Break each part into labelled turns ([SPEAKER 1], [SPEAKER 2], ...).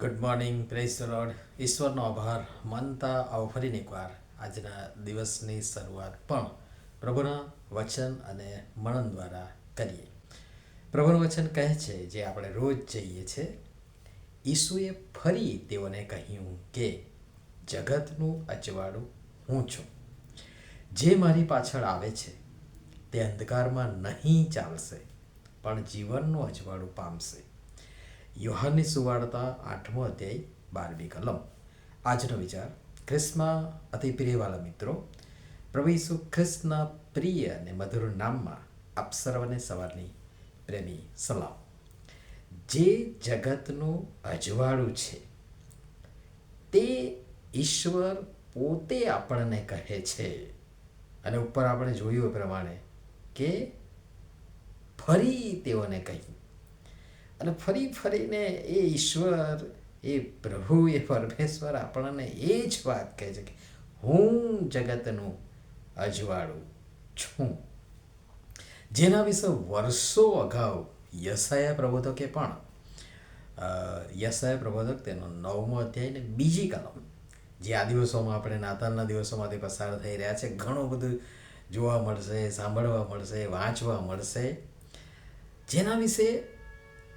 [SPEAKER 1] Good morning praise lord ઈશ્વરનો આભાર. માનતા આવો એકવાર. આજના દિવસની શરૂઆત પણ પ્રભુના વચન અને મનન દ્વારા કરીએ. પ્રભુનું વચન કહે છે જે આપણે રોજ જઈએ છે, ઈસુએ ફરી તેઓને કહ્યું કે, જગતનું અજવાળું હું છું. જે મારી પાછળ આવે છે, તે અંધકારમાં નહીં ચાલશે, પણ જીવનનું અજવાળું પામશે. યોહાનની સુવાર્તા આઠમો અધ્યાય, બારમી કલમ. આજનો વિચાર, ખ્રિસ્તમાં અતિ પ્રિયવાળા મિત્રો, પ્રભુ ઈસુ ખ્રિસ્તના પ્રિય અને મધુર નામમાં આપ સર્વને સવારની પ્રેમી સલામ. જે જગતનું અજવાળું છે, તે ઈશ્વર પોતે આપણને કહે છે. અને ઉપર આપણે જોયું એ પ્રમાણે કે ફરી તેઓને કહ્યું. અને ફરી ફરીને એ ઈશ્વર, એ પ્રભુ, એ પરમેશ્વર આપણને એ જ વાત કહે છે કે હું જગતનું અજવાળું છું. જેના વિશે વર્ષો અગાઉ યશાયા પ્રબોધકે પણ યશાયા પ્રબોધક તેનો નવમો અધ્યાય ને બીજી કલમ, જે આ દિવસોમાં આપણે નાતાલના દિવસોમાંથી પસાર થઈ રહ્યા છે, ઘણું બધું જોવા મળશે, સાંભળવા મળશે, વાંચવા મળશે. જેના વિશે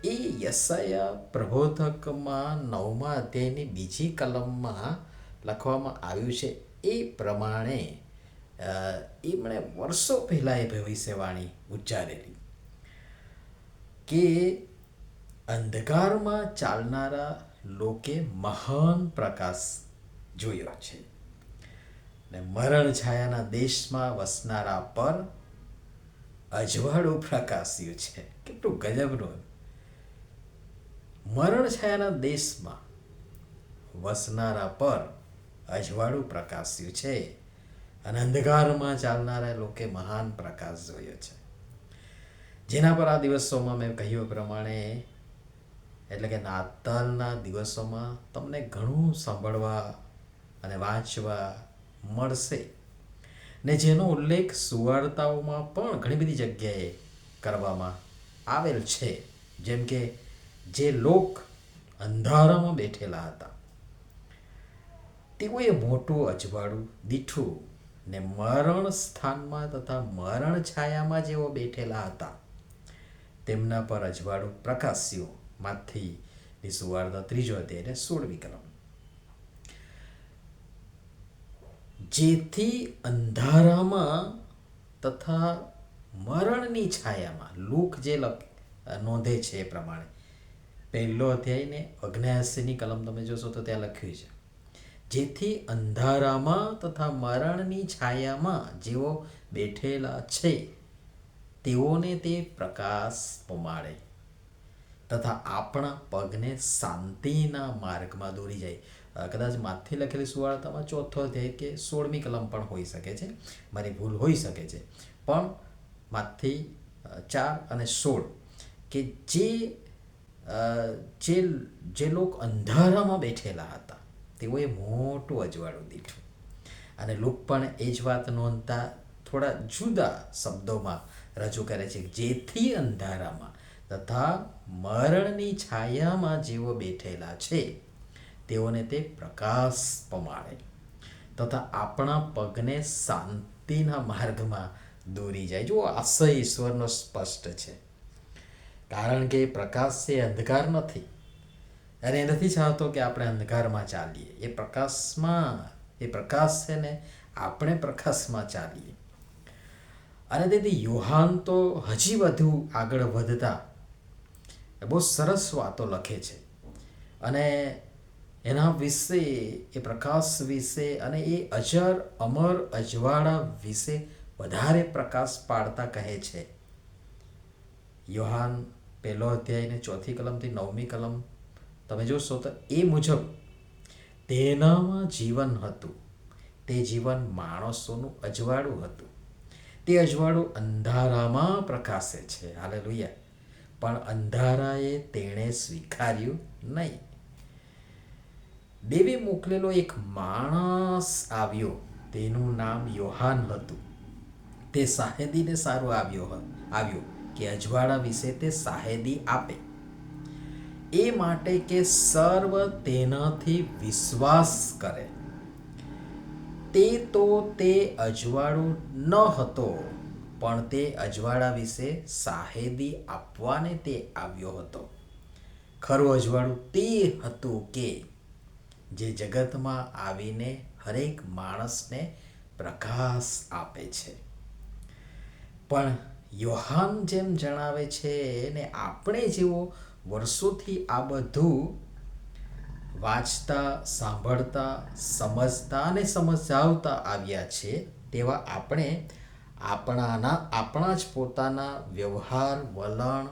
[SPEAKER 1] એ યસાયા પ્રબોધકમાં નવમા અધ્યાયની બીજી કલમમાં લખવામાં આવ્યું છે. એ પ્રમાણે એમણે વર્ષો પહેલાં એ ભવિષ્યવાણી ઉચ્ચારેલી કે અંધકારમાં ચાલનારા લોકે મહાન પ્રકાશ જોયો છે. ને મરણ છાયાના દેશમાં વસનારા પર અજવાળું પ્રકાશ્યું છે. કેટલું ગજબનું મરણ છાયાના દેશમાં વસનારા પર અજવાળું પ્રકાશ્યું છે અને અંધકારમાં ચાલનારા લોકે મહાન પ્રકાશ જોયો છે. જેના પર આ દિવસોમાં મેં કહ્યું પ્રમાણે, એટલે કે નાતાલના દિવસોમાં તમને ઘણું સાંભળવા અને વાંચવા મળશે. ને જેનો ઉલ્લેખ સુવાર્તાઓમાં પણ ઘણી બધી જગ્યાએ કરવામાં આવેલ છે. જેમ કે જે લોક અંધારામાં બેઠેલા હતા. તેઓએ મોટું અજવાળું, દીઠું ને મરણ સ્થાનમાં તથા મરણ છાયામાં જેઓ બેઠેલા હતા, તેમના પર અજવાળું પ્રકાશ્યું. માથી સુવાર્તા ત્રીજો અધ્યાય ને સોળમી કલમ જેથી અંધારામાં તથા મરણની છાયામાં, લુક જે લખ, નોંધે છે એ પ્રમાણે પહેલો અધ્યાય ને અગ્નાયાસીની કલમ તમે જોશો તો ત્યાં લખ્યું છે. જેથી અંધારામાં તથા મરણની છાયામાં જેઓ બેઠેલા છે, તેઓને તે પ્રકાશ પમાડે તથા આપણા પગને શાંતિના માર્ગમાં દોરી જાય. કદાચ માથથી લખેલી સુવાર્તામાં ચોથો અધ્યાય કે સોળમી કલમ પણ હોઈ શકે છે. મારી ભૂલ હોઈ શકે છે. પણ માથથી ચાર અને સોળ કે જે જે જે લોક અંધારામાં બેઠેલા હતા, તેઓએ મોટું અજવાળું દીઠું. અને લોક પણ એ જ વાત નોંધતા થોડા જુદા શબ્દોમાં રજૂ કરે છે જેથી અંધારામાં તથા મરણની છાયામાં જેઓ બેઠેલા છે, તેઓને તે પ્રકાશ પમાડે તથા આપણા પગને શાંતિના માર્ગમાં દોરી જાય. જો આશય ઈશ્વરનો સ્પષ્ટ છે. કારણ કે પ્રકાશ એ અંધકાર નથી. અને એ નથી ચાહતો કે આપણે અંધકારમાં ચાલીએ. એ પ્રકાશમાં, એ પ્રકાશ છે ને, આપણે પ્રકાશમાં ચાલીએ. અને તેથી યુહાન તો હજી વધુ આગળ વધતા એ બહુ સરસ વાતો લખે છે. અને એના વિશે, એ પ્રકાશ વિશે અને એ અજર, અમર, અજવાળા વિશે વધારે પ્રકાશ પાડતા કહે છે. યોહાન પહેલો અધ્યાયને ચોથી કલમથી નવમી કલમ, તમે જોશો તો એ મુજબ, તેનામાં જીવન હતું. તે જીવન માણસોનું અજવાળું હતું. તે અજવાળું અંધારામાં પ્રકાશે છે. હાલે લુયા પણ અંધારાએ તેણે સ્વીકાર્યું નહીં. દેવે મોકલેલો એક માણસ આવ્યો. તેનું નામ યોહાન હતું. તે સાહેદીને સારું આવ્યો આવ્યો. કે અજવાળા વિશે તે સાહેદી આપે. એ માટે કે સર્વ તેનાથી વિશ્વાસ કરે. તે તો તે અજવાળું ન હતો, પણ તે અજવાળા વિશે સાહેદી આપવાને તે આવ્યો હતો. ખરું અજવાળું તે હતું કે, જે જગતમાં આવીને હરેક માણસને પ્રકાશ આપે છે. પણ યોહાન જેમ જણાવે છે ને આપણે જેવો વર્ષોથી આ બધું વાંચતા, સાંભળતા, સમજતા અને સમજાવતા આવ્યા છે, તેવા આપણે આપણાના, આપણા જ પોતાના વ્યવહાર, વલણ,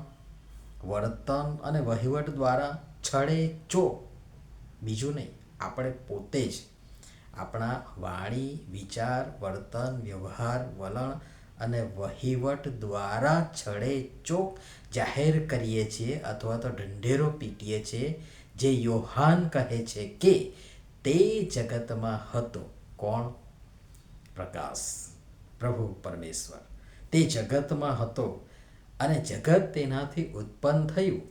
[SPEAKER 1] વર્તન અને વહીવટ દ્વારા છડે ચો? બીજું નહીં, આપણે પોતે જ આપણા વાણી, વિચાર, વર્તન, વ્યવહાર, વલણ અને વહીવટ દ્વારા છડે ચોક જાહેર કરીએ છીએ અથવા તો ઢંઢેરો પીટીએ છીએ, જે યોહાન કહે છે કે, તે જગતમાં હતો. કોણ? પ્રકાશ. પ્રભુ પરમેશ્વર. તે જગતમાં હતો અને જગત તેનાથી ઉત્પન્ન થયું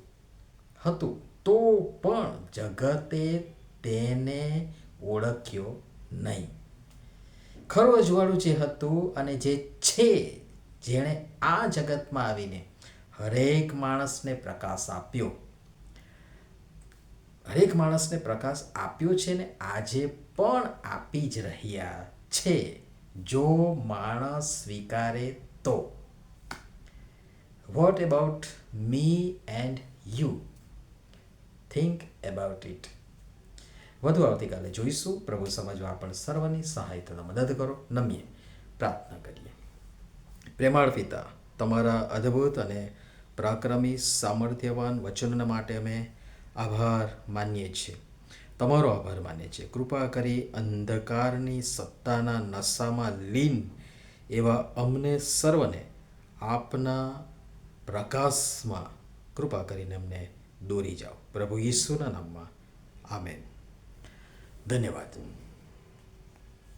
[SPEAKER 1] હતું, તો પણ જગતે તેને ઓળખ્યો નહીં. ખરું અજવાળું જે હતું અને જે છે, જેણે આ જગતમાં આવીને હરેક માણસને પ્રકાશ આપ્યો. હરેક માણસને પ્રકાશ આપ્યો છે ને આજે પણ આપી જ રહ્યા છે. જો માણસ સ્વીકારે તો. What about me and you think about it વધુ આવતીકાલે જોઈશું. પ્રભુ સમજવા પણ સર્વની સહાયતા મદદ કરો. નમીએ પ્રાર્થના કરીએ. પ્રેમાળ પિતા, તમારા અદ્ભુત અને પરાક્રમી સામર્થ્યવાન વચનના માટે અમે આભાર માનીએ છીએ. તમારો આભાર માનીએ છીએ. કૃપા કરી અંધકારની સત્તાના નશામાં લીન એવા અમને સર્વને આપના પ્રકાશમાં કૃપા કરીને અમને દોરી જાઓ. પ્રભુ ઈસુના નામમાં. આમેન. धन्यवाद